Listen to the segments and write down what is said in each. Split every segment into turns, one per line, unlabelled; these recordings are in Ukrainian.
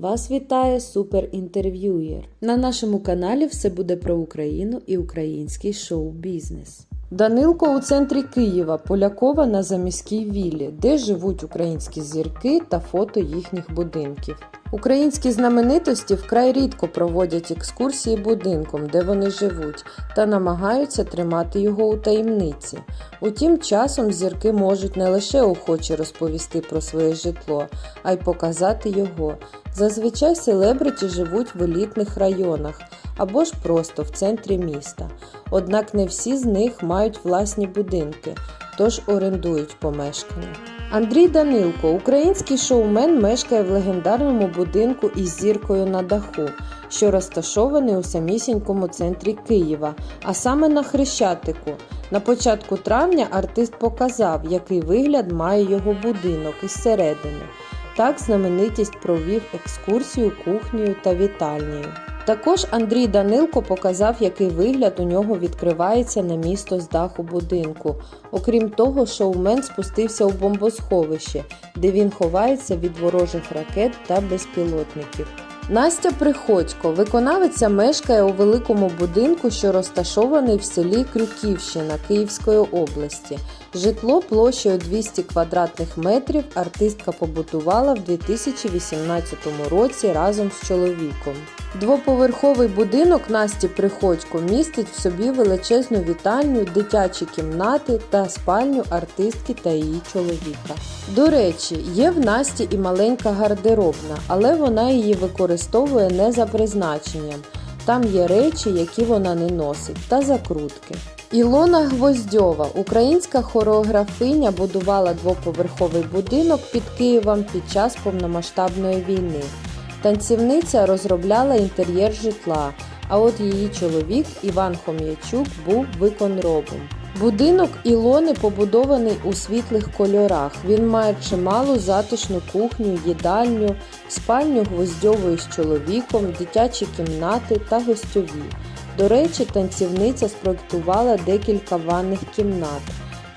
Вас вітає суперінтерв'юєр. На нашому каналі все буде про Україну і український шоу-бізнес. Данилко у центрі Києва, Полякова на заміській віллі, де живуть українські зірки та фото їхніх будинків. Українські знаменитості вкрай рідко проводять екскурсії будинком, де вони живуть, та намагаються тримати його у таємниці. Утім, часом зірки можуть не лише охоче розповісти про своє житло, а й показати його. Зазвичай селебриті живуть в елітних районах або ж просто в центрі міста. Однак не всі з них мають власні будинки, тож орендують помешкання. Андрій Данилко, український шоумен, мешкає в легендарному будинку із зіркою на даху, що розташований у самісінькому центрі Києва, а саме на Хрещатику. На початку травня артист показав, який вигляд має його будинок із середини. Так знаменитість провів екскурсію кухнею та вітальнею. Також Андрій Данилко показав, який вигляд у нього відкривається на місто з даху будинку. Окрім того, шоумен спустився у бомбосховище, де він ховається від ворожих ракет та безпілотників. Настя Приходько, виконавиця, мешкає у великому будинку, що розташований в селі Крюківщина Київської області. Житло площею 200 квадратних метрів артистка побутувала в 2018 році разом з чоловіком. Двоповерховий будинок Насті Приходько містить в собі величезну вітальню, дитячі кімнати та спальню артистки та її чоловіка. До речі, є в Насті і маленька гардеробна, але вона її використовує не за призначенням. Там є речі, які вона не носить, та закрутки. Ілона Гвоздьова, українська хореографиня, будувала двоповерховий будинок під Києвом під час повномасштабної війни. Танцівниця розробляла інтер'єр житла, а от її чоловік Іван Хом'ячук був виконробом. Будинок Ілони побудований у світлих кольорах. Він має чималу затишну кухню, їдальню, спальню гвоздьової з чоловіком, дитячі кімнати та гостьові. До речі, танцівниця спроектувала декілька ванних кімнат.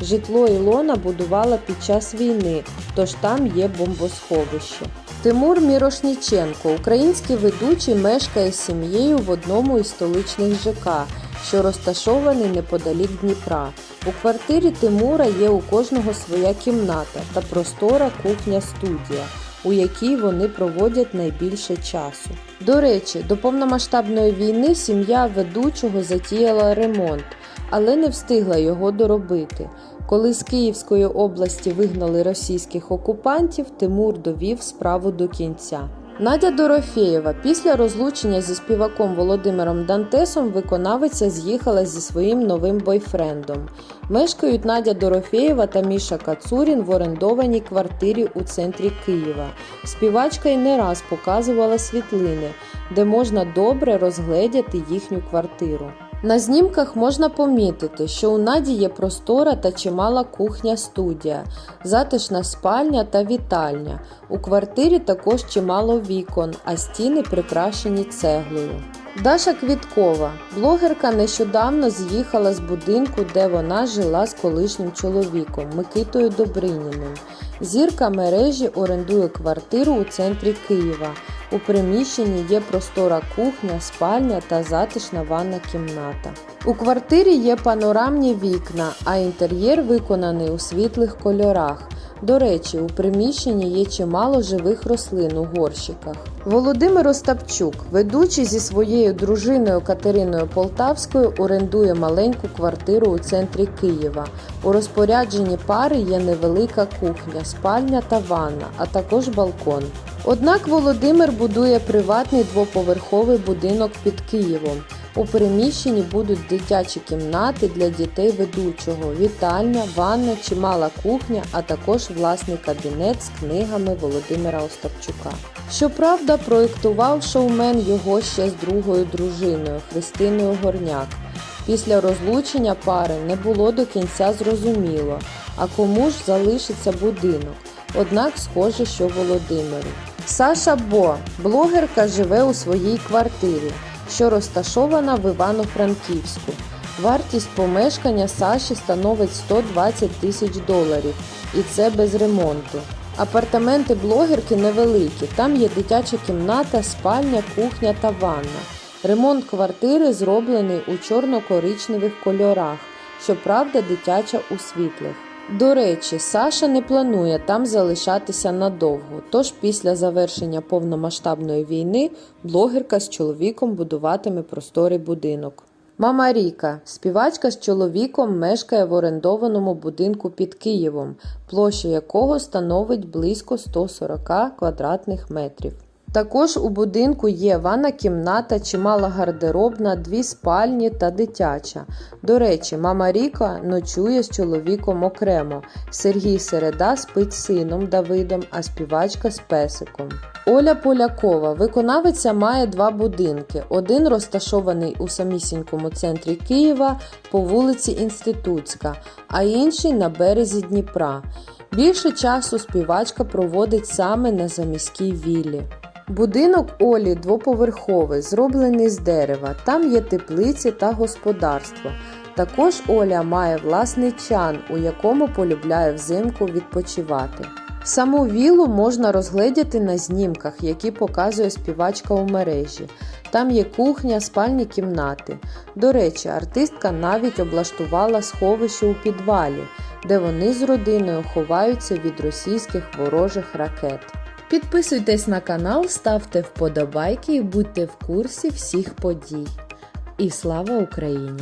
Житло Ілона будувала під час війни, тож там є бомбосховище. Тимур Мірошніченко, український ведучий, мешкає з сім'єю в одному із столичних ЖК, що розташований неподалік Дніпра. У квартирі Тимура є у кожного своя кімната та простора кухня-студія, у якій вони проводять найбільше часу. До речі, до повномасштабної війни сім'я ведучого затіяла ремонт, але не встигла його доробити. Коли з Київської області вигнали російських окупантів, Тимур довів справу до кінця. Надя Дорофєєва після розлучення зі співаком Володимиром Дантесом виконавиця з'їхала зі своїм новим бойфрендом. Мешкають Надя Дорофєєва та Міша Кацурін в орендованій квартирі у центрі Києва. Співачка й не раз показувала світлини, де можна добре розгледіти їхню квартиру. На знімках можна помітити, що у Наді є простора та чимала кухня-студія, затишна спальня та вітальня. У квартирі також чимало вікон, а стіни прикрашені цеглою. Даша Квіткова, блогерка, нещодавно з'їхала з будинку, де вона жила з колишнім чоловіком Микитою Добриніним. Зірка мережі орендує квартиру у центрі Києва. У приміщенні є простора кухня, спальня та затишна ванна кімната. У квартирі є панорамні вікна, а інтер'єр виконаний у світлих кольорах. До речі, у приміщенні є чимало живих рослин у горщиках. Володимир Остапчук, ведучий зі своєю дружиною Катериною Полтавською, орендує маленьку квартиру у центрі Києва. У розпорядженні пари є невелика кухня, спальня та ванна, а також балкон. Однак Володимир будує приватний двоповерховий будинок під Києвом. У приміщенні будуть дитячі кімнати для дітей ведучого, вітальня, ванна, чимала кухня, а також власний кабінет з книгами Володимира Остапчука. Щоправда, проєктував шоумен його ще з другою дружиною Христиною Горняк. Після розлучення пари не було до кінця зрозуміло, а кому ж залишиться будинок. Однак схоже, що Володимиру. Саша Бо, блогерка, живе у своїй квартирі, що розташована в Івано-Франківську. Вартість помешкання Саші становить 120 тисяч доларів, і це без ремонту. Апартаменти блогерки невеликі. Там є дитяча кімната, спальня, кухня та ванна. Ремонт квартири зроблений у чорно-коричневих кольорах, щоправда, дитяча у світлих. До речі, Саша не планує там залишатися надовго, тож після завершення повномасштабної війни блогерка з чоловіком будуватиме просторий будинок. Мама Ріка, співачка з чоловіком, мешкає в орендованому будинку під Києвом, площа якого становить близько 140 квадратних метрів. Також у будинку є ванна кімната, чимала гардеробна, дві спальні та дитяча. До речі, мама Ріка ночує з чоловіком окремо. Сергій Середа спить сином Давидом, а співачка з песиком. Оля Полякова, виконавиця, має два будинки. Один розташований у самісінькому центрі Києва по вулиці Інститутська, а інший на березі Дніпра. Більше часу співачка проводить саме на заміській віллі. Будинок Олі двоповерховий, зроблений з дерева. Там є теплиці та господарство. Також Оля має власний чан, у якому полюбляє взимку відпочивати. Саму вілу можна розгледіти на знімках, які показує співачка у мережі. Там є кухня, спальні кімнати. До речі, артистка навіть облаштувала сховище у підвалі, де вони з родиною ховаються від російських ворожих ракет. Підписуйтесь на канал, ставте вподобайки і будьте в курсі всіх подій. І слава Україні!